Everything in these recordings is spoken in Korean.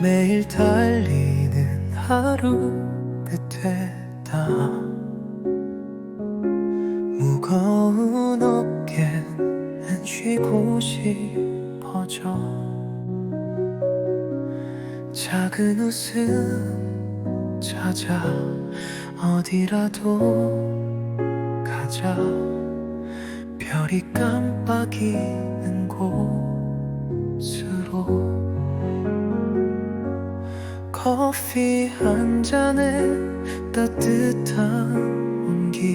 매일 달리는 하루 끝에다 무거운 어깨는 쉬고 싶어져 작은 웃음 찾아 어디라도 가자. 별이 깜빡이는 곳으로 커피 한 잔에 따뜻한 온기.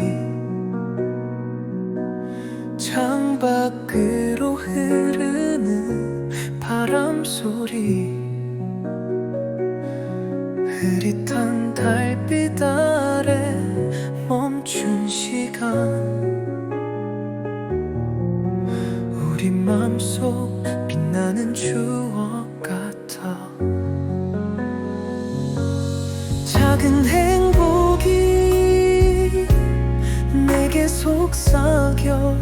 창밖으로 흐르 속 빛나는 추억 같아. 작은 행복이 내게 속삭여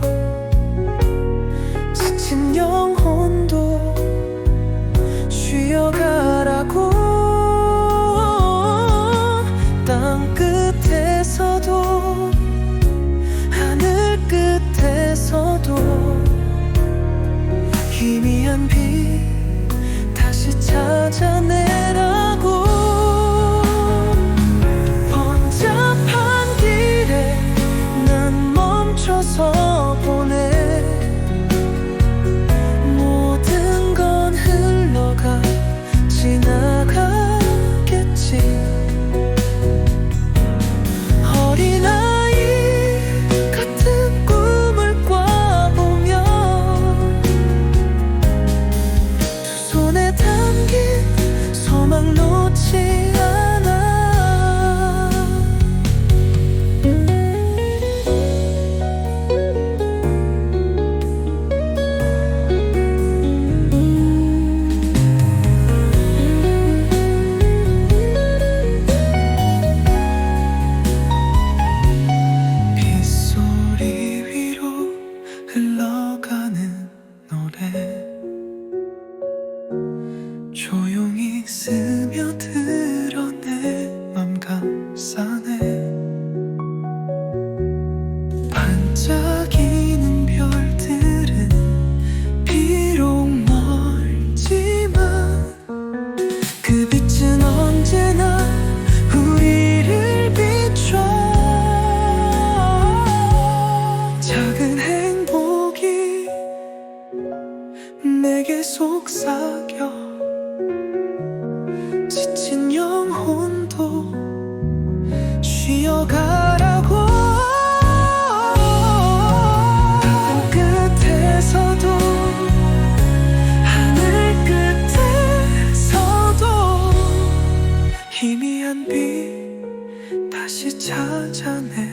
지친 영혼도 희미한 빛 다시 찾아내 belong. 속삭여 지친 영혼도 쉬어가라고. 땅 끝에서도 하늘 끝에서도 희미한 빛 다시 찾아내.